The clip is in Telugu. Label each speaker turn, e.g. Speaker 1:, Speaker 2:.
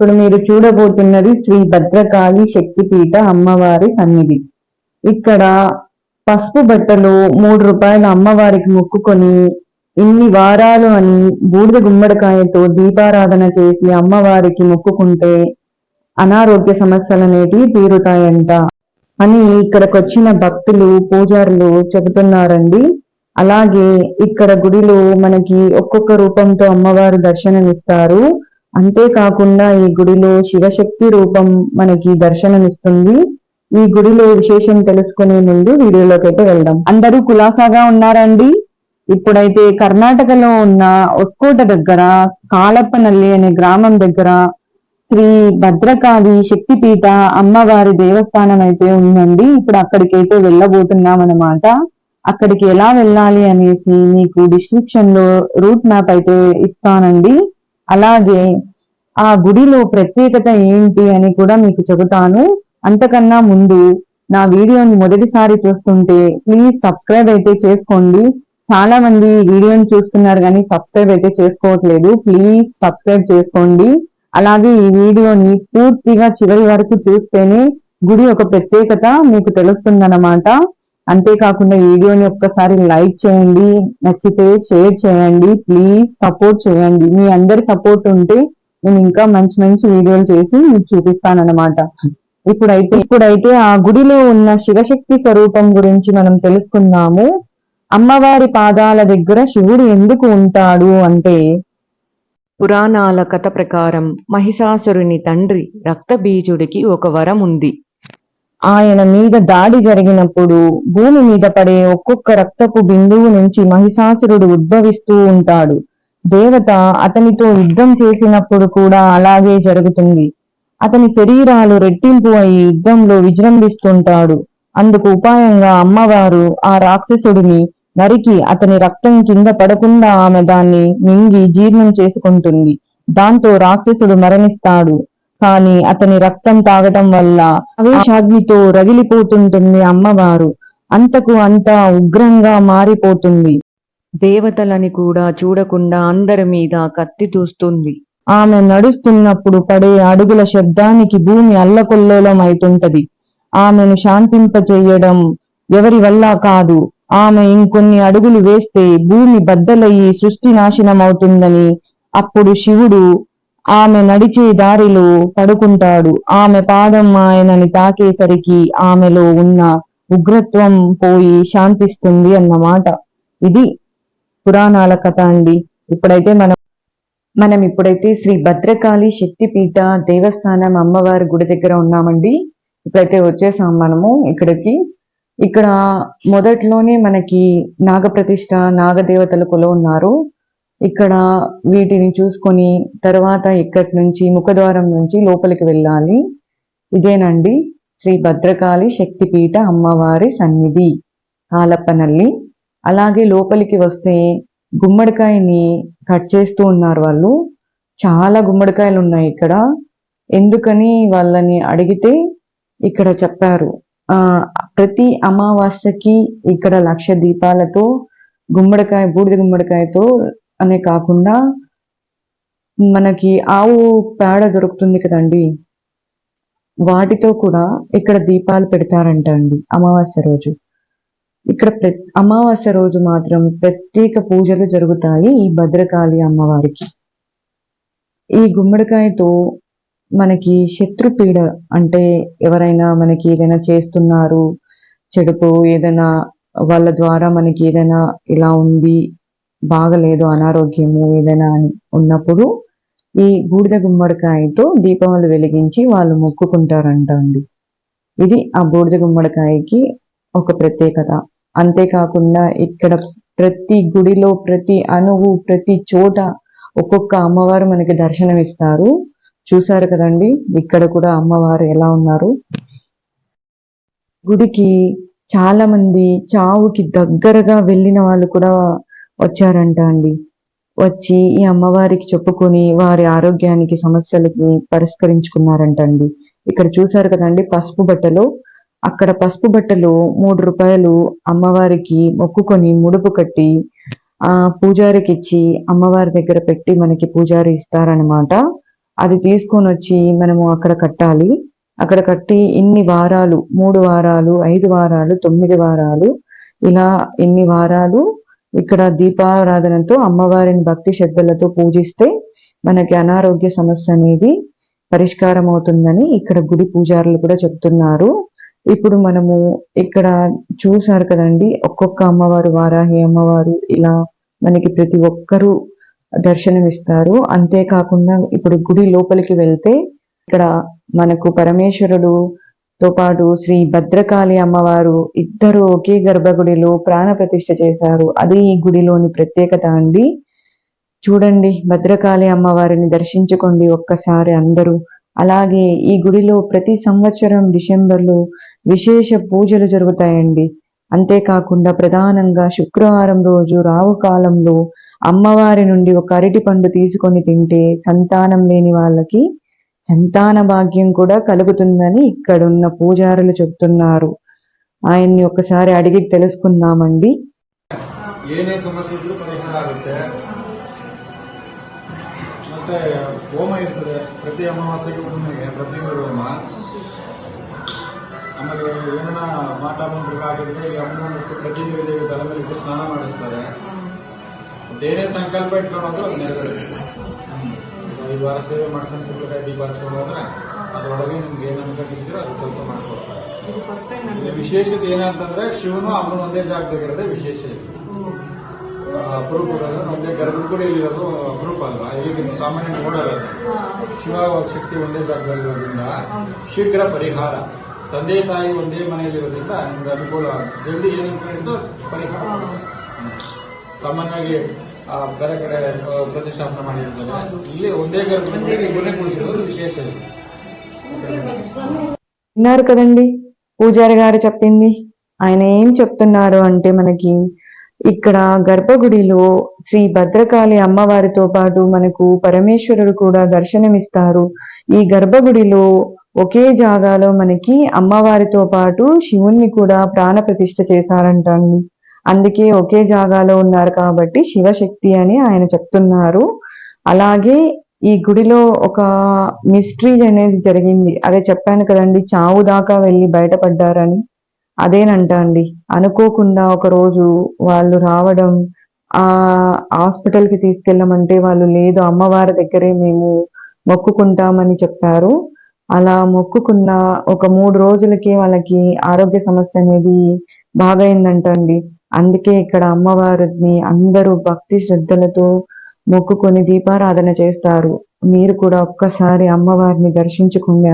Speaker 1: ఇప్పుడు మీరు చూడబోతున్నది శ్రీ భద్రకాళి శక్తిపీఠ అమ్మవారి సన్నిధి. ఇక్కడ పసుపు బట్టలు మూడు రూపాయల అమ్మవారికి మొక్కుకొని ఇన్ని వారాలు అని బూడిద గుమ్మడికాయతో దీపారాధన చేసి అమ్మవారికి మొక్కుకుంటే అనారోగ్య సమస్యలు అనేటివి తీరుతాయంట. అని ఇక్కడికి వచ్చిన భక్తులు పూజారులు చెబుతున్నారండి. అలాగే ఇక్కడ గుడిలో మనకి ఒక్కొక్క రూపంతో అమ్మవారు దర్శనమిస్తారు. అంతేకాకుండా ఈ గుడిలో శివశక్తి రూపం మనకి దర్శనమిస్తుంది. ఈ గుడిలో విశేషం తెలుసుకునే ముందు వీడియోలోకి అయితే వెళ్దాం. అందరూ కులాసాగా ఉన్నారండి. ఇప్పుడైతే కర్ణాటకలో ఉన్న ఒస్కోట దగ్గర కాలప్పనల్లి అనే గ్రామం దగ్గర శ్రీ భద్రకాళి శక్తిపీఠ అమ్మవారి దేవస్థానం అయితే ఉందండి. ఇప్పుడు అక్కడికైతే వెళ్ళబోతున్నాం అన్నమాట అక్కడికి ఎలా వెళ్ళాలి అనేసి మీకు డిస్క్రిప్షన్లో రూట్ మ్యాప్ అయితే ఇస్తానండి. అలాగే ఆ గుడిలో ప్రత్యేకత ఏంటి అని కూడా మీకు చెబుతాను. అంతకన్నా ముందు నా వీడియోని మొదటిసారి చూస్తుంటే ప్లీజ్ సబ్స్క్రైబ్ అయితే చేసుకోండి. చాలా మంది వీడియోని చూస్తున్నారు కానీ సబ్స్క్రైబ్ అయితే చేసుకోవట్లేదు. ప్లీజ్ సబ్స్క్రైబ్ చేసుకోండి. అలాగే ఈ వీడియోని పూర్తిగా చివరి వరకు చూస్తేనే గుడి ఒక ప్రత్యేకత మీకు తెలుస్తుందన్నమాట. అంతేకాకుండా వీడియోని ఒక్కసారి లైక్ చేయండి నచ్చితే షేర్ చేయండి ప్లీజ్ సపోర్ట్ చేయండి. మీ అందరి సపోర్ట్ ఉంటే నేను ఇంకా మంచి మంచి వీడియోలు చేసి మీకు చూపిస్తానన్నమాట. ఇప్పుడైతే ఇప్పుడైతే ఆ గుడిలో ఉన్న శివశక్తి స్వరూపం గురించి మనం తెలుసుకున్నాము అమ్మవారి పాదాల దగ్గర శివుడు ఎందుకు ఉంటాడు అంటే
Speaker 2: పురాణాల కథ ప్రకారం మహిషాసురుని తండ్రి రక్తబీజుడికి ఒక వరం ఉంది.
Speaker 1: ఆయన మీద దాడి జరిగినప్పుడు భూమి మీద పడే ఒక్కొక్క రక్తపు బిందువు నుంచి మహిషాసురుడు ఉద్భవిస్తూ ఉంటాడు. దేవత అతనితో యుద్ధం చేసినప్పుడు కూడా అలాగే జరుగుతుంది. అతని శరీరాలు రెట్టింపు అయి యుద్ధంలో విజృంభిస్తుంటాడు. అందుకు ఉపాయంగా అమ్మవారు ఆ రాక్షసుడిని నరికి అతని రక్తం కింద పడకుండా ఆమె దాన్ని మింగి జీర్ణం చేసుకుంటుంది. దాంతో రాక్షసుడు మరణిస్తాడు. కానీ అతని రక్తం తాగటం వల్ల ఆవేశాగ్నితో రగిలిపోతుంటుంది అమ్మవారు. అంతకు అంత ఉగ్రంగా మారిపోతుంది.
Speaker 2: దేవతలని కూడా చూడకుండా అందరి మీద కత్తి చూస్తుంది
Speaker 1: ఆమె నడుస్తున్నప్పుడు పడే అడుగుల శబ్దానికి భూమి అల్లకొల్లోలం అవుతుంటది ఆమెను శాంతింపచేయడం ఎవరి వల్ల కాదు. ఆమె ఇంకొన్ని అడుగులు వేస్తే భూమి బద్దలయ్యి సృష్టి నాశనం అవుతుందని అప్పుడు శివుడు ఆమె నడిచే దారిలో పడుకుంటాడు. ఆమె పాదం ఆయనని తాకేసరికి ఆమెలో ఉన్న ఉగ్రత్వం పోయి శాంతిస్తుంది అన్నమాట. ఇది పురాణాల కథ అండి. ఇప్పుడైతే మనం మనం ఇప్పుడైతే శ్రీ భద్రకాళి శక్తిపీఠ దేవస్థానం అమ్మవారి గుడి దగ్గర ఉన్నామండి. ఇప్పుడైతే వచ్చేసాం మనము ఇక్కడికి. ఇక్కడ మొదట్లోనే మనకి నాగప్రతిష్ఠ నాగదేవతలు కొలు ఉన్నారు. ఇక్కడ వీటిని చూసుకొని తర్వాత ఇక్కడి నుంచి ముఖద్వారం నుంచి లోపలికి వెళ్ళాలి. ఇదేనండి శ్రీ భద్రకాళి శక్తిపీఠ అమ్మవారి సన్నిధి కాలప్పనల్లి. అలాగే లోపలికి వస్తే గుమ్మడికాయని కట్ చేస్తూ ఉన్నారు వాళ్ళు. చాలా గుమ్మడికాయలు ఉన్నాయి ఇక్కడ. ఎందుకని వాళ్ళని అడిగితే ఇక్కడ చెప్పారు. ప్రతి అమావాస్యకి ఇక్కడ లక్ష దీపాలతో గుమ్మడికాయ బూడిద గుమ్మడికాయతో అనే కాకుండా మనకి ఆవు పేడ దొరుకుతుంది కదండి. వాటితో కూడా ఇక్కడ దీపాలు పెడతారంట అండి అమావాస్య రోజు. ఇక్కడ ప్ర అమావాస్య రోజు మాత్రం ప్రత్యేక పూజలు జరుగుతాయి ఈ భద్రకాళి అమ్మవారికి. ఈ గుమ్మడికాయతో మనకి శత్రుపీడ అంటే ఎవరైనా మనకి ఏదైనా చేస్తున్నారు చెడుపు ఏదైనా వాళ్ళ ద్వారా మనకి ఏదైనా ఇలా ఉంది బాగలేదు అనారోగ్యము ఏదైనా అని ఉన్నప్పుడు ఈ బూడిద గుమ్మడికాయతో దీపములు వెలిగించి వాళ్ళు మొక్కుకుంటారంట అండి ఇది ఆ బూడిద గుమ్మడికాయకి ఒక ప్రత్యేకత. అంతేకాకుండా ఇక్కడ ప్రతి గుడిలో ప్రతి అణువు ప్రతి చోట ఒక్కొక్క అమ్మవారు మనకి దర్శనం ఇస్తారు చూశారు కదండి? ఇక్కడ కూడా అమ్మవారు ఎలా ఉన్నారు? గుడికి చాలా మంది చావుకి దగ్గరగా వెళ్ళిన వాళ్ళు కూడా వచ్చారంట అండి. వచ్చి ఈ అమ్మవారికి చెప్పుకొని వారి ఆరోగ్యానికి సమస్యలకి పరిష్కరించుకున్నారంట అండి. ఇక్కడ చూసారు కదండి పసుపు బట్టలు. అక్కడ పసుపు బట్టలు మూడు రూపాయలు అమ్మవారికి మొక్కుకొని ముడుపు కట్టి ఆ పూజారికి ఇచ్చి అమ్మవారి దగ్గర పెట్టి మనకి పూజారి ఇస్తారనమాట
Speaker 2: అది తీసుకొని వచ్చి మనము అక్కడ కట్టాలి. అక్కడ కట్టి ఇన్ని వారాలు మూడు వారాలు ఐదు వారాలు తొమ్మిది వారాలు ఇలా ఇన్ని వారాలు ఇక్కడ దీపారాధనతో అమ్మవారిని భక్తి శ్రద్ధలతో పూజిస్తే మనకి అనారోగ్య సమస్య అనేది పరిష్కారం అవుతుందని ఇక్కడ గుడి పూజారులు కూడా చెప్తున్నారు. ఇప్పుడు మనము ఇక్కడ చూసారు కదండి ఒక్కొక్క అమ్మవారు వారాహి అమ్మవారు ఇలా మనకి ప్రతి ఒక్కరూ దర్శనమిస్తారు. అంతేకాకుండా ఇప్పుడు గుడి లోపలికి వెళ్తే ఇక్కడ మనకు పరమేశ్వరుడు తో పాటు శ్రీ భద్రకాళి అమ్మవారు ఇద్దరు ఒకే గర్భగుడిలో ప్రాణ ప్రతిష్ఠ చేశారు. అది ఈ గుడిలోని ప్రత్యేకత అండి. చూడండి భద్రకాళి అమ్మవారిని దర్శించుకోండి ఒక్కసారి అందరూ. అలాగే ఈ గుడిలో ప్రతి సంవత్సరం డిసెంబర్లో విశేష పూజలు జరుగుతాయండి. అంతేకాకుండా ప్రధానంగా శుక్రవారం రోజు రావు కాలంలో అమ్మవారి నుండి ఒక అరటి పండు తీసుకొని తింటే సంతానం లేని వాళ్ళకి సంతాన భాగ్యం కూడా కలుగుతుందని ఇక్కడున్న పూజారులు చెప్తున్నారు ఆయన్ని ఒకసారి అడిగి తెలుసుకుందామండి
Speaker 3: ಏನೇ ಸಮಸ್ಯೆ ಇದ್ರೂ ಪರಿಹಾರ ಆಗುತ್ತೆ ಮತ್ತೆ ಹೋಮ ಇರ್ತದೆ ಪ್ರತಿ ಅಮಾವಾಸ್ಯೆಗೆ ಹುಣ್ಣಿಮೆಗೆ ಪ್ರತಿಯೊಂದು ಹೋಮ ಆಮೇಲೆ ಏನನ್ನ ಮಾಟ ಮಂತ್ರಕ್ಕಾಗಿದ್ರೆ ಈ ಅಮ್ಮನ ಪ್ರತಿದೇವಿ ದೇವಿ ತಲೆ ಮೇಲೆ ಇಟ್ಟು ಸ್ನಾನ ಮಾಡಿಸ್ತಾರೆ ಮತ್ತೇನೇ ಸಂಕಲ್ಪ ಇಟ್ಕೊಂಡು ಹೋದ್ರೆ ಅದು ನೆರವೇರುತ್ತೆ ಐದು ವಾರ ಸೇವೆ ಮಾಡ್ಕೊಂಡು ಹಚ್ಕೊಂಡು ಹೋದ್ರೆ ಅದರೊಳಗೆ ನಿಮ್ಗೆ ಏನು ಅನ್ಕೊಂಡಿದ್ದೀರೋ ಅದು ಕೆಲಸ ಮಾಡ್ಕೊಡ್ತಾರೆ. ವಿಶೇಷತೆ ಏನಂತಂದ್ರೆ ಶಿವನು ಅಮ್ಮನ ಒಂದೇ ಜಾಗದಾಗಿರೋದೇ ವಿಶೇಷ ಇದೆ. ಅಪರೂಪ ಒಂದೇ ಇಲ್ಲಿರೋದು ಅಪರೂಪ ಅಲ್ವಾ? ಈಗ ನೀವು ಸಾಮಾನ್ಯ ನೋಡಲ್ಲ. ಶಿವ ಶಕ್ತಿ ಒಂದೇ ಜಾಗದಲ್ಲಿರೋದ್ರಿಂದ ಶೀಘ್ರ ಪರಿಹಾರ. ತಂದೆ ತಾಯಿ ಒಂದೇ ಮನೆಯಲ್ಲಿರೋದ್ರಿಂದ ನಿಮ್ಗೆ ಅನುಕೂಲ ಜಲ್ದಿ ಏನಂತ ಹೇಳಿದ್ರು ಪರಿಹಾರ. ಸಾಮಾನ್ಯವಾಗಿ ಬೇರೆ ಕಡೆ ಆ, ಪ್ರತಿಷ್ಠಾಪನೆ ಮಾಡಿರ್ತಾರೆ ಇಲ್ಲಿ ಒಂದೇ ಗರ್ಭಗುಡಿಯಲ್ಲಿ ಇಬ್ಬರನ್ನೇ ಕುಳಿಸಿರೋದು ವಿಶೇಷ ಇದೆ
Speaker 2: విన్నారు కదండి పూజారి గారు చెప్పింది ఆయన ఏం చెప్తున్నారు అంటే మనకి ఇక్కడ గర్భగుడిలో శ్రీ భద్రకాళి అమ్మవారితో పాటు మనకు పరమేశ్వరుడు కూడా దర్శనమిస్తారు ఈ గర్భగుడిలో ఒకే జాగాలో మనకి అమ్మవారితో పాటు శివుణ్ణి కూడా ప్రాణ ప్రతిష్ఠ చేశారంటండి అందుకే ఒకే జాగాలో ఉన్నారు కాబట్టి శివశక్తి అని ఆయన చెప్తున్నారు. అలాగే ఈ గుడిలో ఒక మిస్టరీ అనేది జరిగింది. అదే చెప్పాను కదండి చావు దాకా వెళ్ళి బయటపడ్డారని. అదేనంట అండి అనుకోకుండా ఒక రోజు వాళ్ళు రావడం ఆ హాస్పిటల్కి తీసుకెళ్ళమంటే వాళ్ళు లేదు అమ్మవారి దగ్గరే మేము మొక్కుకుంటామని చెప్పారు. అలా మొక్కుకున్న ఒక మూడు రోజులకి వాళ్ళకి ఆరోగ్య సమస్య అనేది బాగైందంట అండి అందుకే ఇక్కడ అమ్మవారిని అందరూ భక్తి శ్రద్ధలతో మొక్కుకొని దీపారాధన చేస్తారు. మీరు కూడా ఒక్కసారి అమ్మవారిని దర్శించుకునే